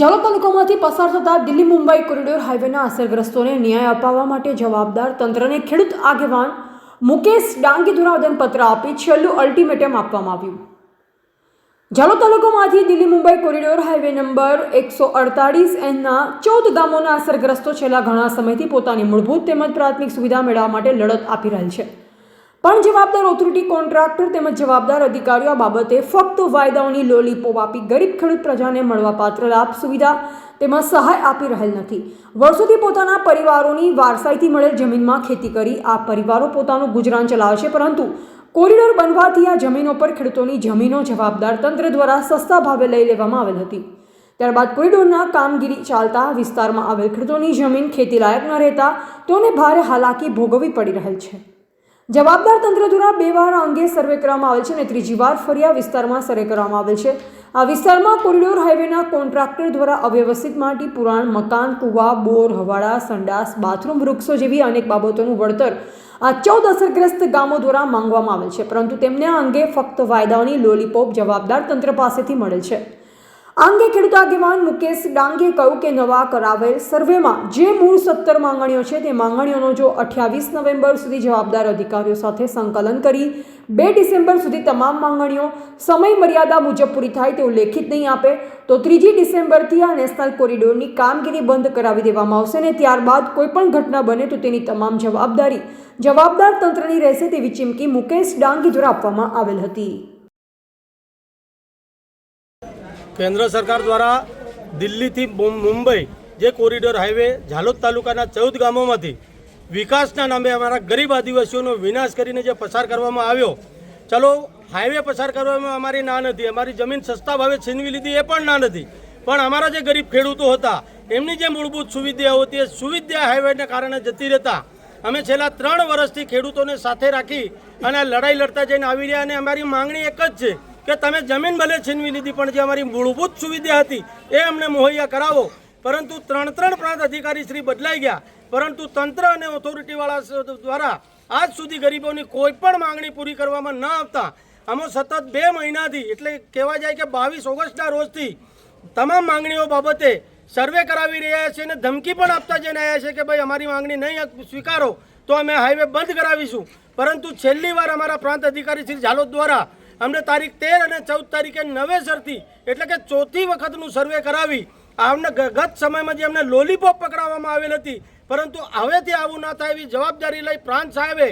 જાલોદ તાલુકામાંથી પસાર થતા દિલ્હી મુંબઈ કોરિડોર હાઈવેના અસરગ્રસ્તોને ન્યાય અપાવવા માટે જવાબદાર તંત્રને ખેડૂત આગેવાન મુકેશ ડાંગી દ્વારા આવેદનપત્ર આપી છેલ્લું અલ્ટિમેટમ આપવામાં આવ્યું. Jhalod તાલુકામાંથી Delhi Mumbai corridor highway number એકસો અડતાળીસ એનના ચૌદ ગામોના અસરગ્રસ્તો છેલ્લા ઘણા સમયથી પોતાની મૂળભૂત તેમજ પ્રાથમિક સુવિધા મેળવવા માટે લડત આપી રહેલ છે. પણ જવાબદાર ઓથોરિટી કોન્ટ્રાક્ટર તેમજ જવાબદાર અધિકારીઓ આ બાબતે ફક્ત વાયદાઓની લોલીપોપ આપી ગરીબ ખેડૂત પ્રજાને મળવાપાત્ર લાભ સુવિધા તેમાં સહાય આપી રહેલ નથી. વર્ષોથી પોતાના પરિવારોની વારસાઈથી મળેલ જમીનમાં ખેતી કરી આ પરિવારો પોતાનું ગુજરાન ચલાવે છે પરંતુ કોરિડોર બનવાથી આ જમીનો પર ખેડૂતોની જમીનો જવાબદાર તંત્ર દ્વારા સસ્તા ભાવે લઈ લેવામાં આવેલ હતી. ત્યારબાદ કોરિડોરના કામગીરી ચાલતા વિસ્તારમાં આવેલ ખેડૂતોની જમીન ખેતીલાયક ન રહેતા તેઓને ભારે હાલાકી ભોગવવી પડી રહેલ છે. જવાબદાર તંત્ર દ્વારા બે વાર આ અંગે સર્વે કરવામાં આવેલ છે અને ત્રીજી વાર ફરી આ વિસ્તારમાં સર્વે કરવામાં આવેલ છે. આ વિસ્તારમાં કોરિડોર હાઈવેના કોન્ટ્રાક્ટર દ્વારા અવ્યવસ્થિત માટી, પુરાણ, મકાન, કુવા, બોર, હવાડા, સંડાસ, બાથરૂમ, વૃક્ષો જેવી અનેક બાબતોનું વળતર આ ચૌદ અસરગ્રસ્ત ગામો દ્વારા માંગવામાં આવેલ છે. પરંતુ તેમને આ અંગે ફક્ત વાયદાઓની લોલીપોપ જવાબદાર તંત્ર પાસેથી મળેલ છે. આ અંગે ખેડૂત આગેવાન મુકેશ ડાંગે કહ્યું કે નવા કરાવેલ સર્વેમાં જે મૂળ સત્તર માંગણીઓ છે તે માંગણીઓનો જો અઠ્યાવીસ નવેમ્બર સુધી જવાબદાર અધિકારીઓ સાથે સંકલન કરી, બે ડિસેમ્બર સુધી તમામ માંગણીઓ સમય મર્યાદા મુજબ પૂરી થાય તેવું લેખિત નહીં આપે, તો ત્રીજી ડિસેમ્બરથી આ નેશનલ કોરિડોરની કામગીરી બંધ કરાવી દેવામાં આવશે અને ત્યારબાદ કોઈપણ ઘટના બને તો તેની તમામ જવાબદારી જવાબદાર તંત્રની રહેશે તેવી ચીમકી મુકેશ ડાંગી દ્વારા આપવામાં આવેલ હતી. કેન્દ્ર સરકાર દ્વારા દિલ્હીથી મુંબઈ જે કોરિડોર હાઈવે ઝાલોદ તાલુકાના ચૌદ ગામોમાંથી વિકાસના નામે અમારા ગરીબ આદિવાસીઓનો વિનાશ કરીને જે પસાર કરવામાં આવ્યો, ચલો, હાઈવે પસાર કરવામાં અમારી ના નથી, અમારી જમીન સસ્તા ભાવે છીનવી લીધી એ પણ ના નથી. પણ અમારા જે ગરીબ ખેડૂતો હતા, એમની જે મૂળભૂત સુવિધાઓ હતી, એ સુવિધા હાઈવેને કારણે જતી રહેતા, અમે છેલ્લા ત્રણ વર્ષથી ખેડૂતોને સાથે રાખી અને લડાઈ લડતા જઈને આવી રહ્યા અને અમારી માંગણી એક જ છે કે તમે જમીન ભલે છીનવી લીધી, પણ જે અમારી મૂળભૂત સુવિધા હતી, એ અમને મુહૈયા કરાવો. પરંતુ ત્રણ ત્રણ પ્રાંત અધિકારી શ્રી બદલાઈ ગયા. પરંતુ તંત્ર અને ઓથોરિટીવાળા દ્વારા આજ સુધી ગરીબોની કોઈ પણ માંગણી પૂરી કરવામાં ન આવતા. અમે સતત બે મહિનાથી, એટલે કહેવા જાય કે બાવીસ ઓગસ્ટના રોજથી તમામ માંગણીઓ બાબતે સર્વે કરાવી રહ્યા છે અને ધમકી પણ આપતા જઈને આવ્યા છે કે ભાઈ અમારી માંગણી નહીં સ્વીકારો, તો અમે હાઈવે બંધ કરાવીશું. પરંતુ છેલ્લી વાર અમારા પ્રાંત અધિકારી શ્રી ઝાલોદ દ્વારા અમને તારીખ તેર અને ચૌદ તારીખે નવેસરથી, એટલે કે ચોથી વખતનું સર્વે કરાવી. અમને ગત સમયમાં જે અમને લોલીપોપ પકડાવવામાં આવેલ હતી, પરંતુ હવેથી આવું ના થાય એવી જવાબદારી લઈ પ્રાંત સાહેબે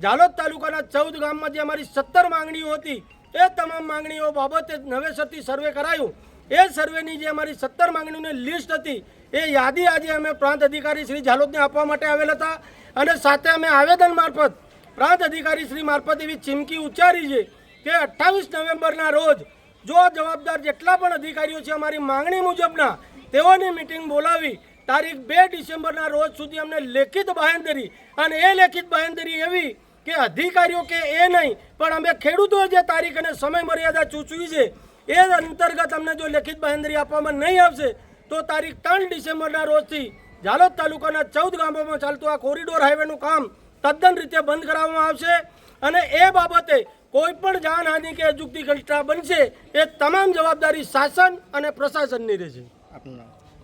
ઝાલોદ તાલુકાના ચૌદ ગામમાં જે અમારી સત્તર માંગણીઓ હતી, એ તમામ માંગણીઓ બાબતે નવેસરથી સર્વે કરાયું. એ સર્વેની જે અમારી સત્તર માંગણીઓની લિસ્ટ હતી, એ યાદી આજે અમે પ્રાંત અધિકારી શ્રી ઝાલોદને આપવા માટે આવેલ હતા. અને સાથે અમે આવેદન મારફત પ્રાંત અધિકારી શ્રી મારફત એવી ચીમકી ઉચ્ચારી છે કે અઠ્ઠાવીસ નવેમ્બરના રોજ જો જવાબદાર જેટલા પણ અધિકારીઓ છે અમારી માંગણી મુજબના તેઓની મિટિંગ બોલાવી તારીખ બે ડિસેમ્બરના રોજ સુધી અમને લેખિત બાહેંધરી અને એ લેખિત બાહેંધરી એવી કે અધિકારીઓ કે એ નહીં, પણ અમે ખેડૂતોએ જે તારીખ અને સમય મર્યાદા ચૂચવી છે, એ અંતર્ગત અમને જો લેખિત બાહેંધરી આપવામાં નહીં આવશે, તો તારીખ ત્રણ ડિસેમ્બરના રોજથી ઝાલોદ તાલુકાના ચૌદ ગામોમાં ચાલતું આ કોરિડોર હાઈવેનું કામ તદ્દન રીતે બંધ કરાવવામાં આવશે અને એ બાબતે કોઈ પણ જાનહાનિ કે અજુગતી ઘટના બનશે એ તમામ જવાબદારી શાસન અને પ્રશાસનની રહેશે.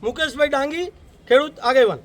મુકેશભાઈ ડાંગી ખેડૂત આગેવાન.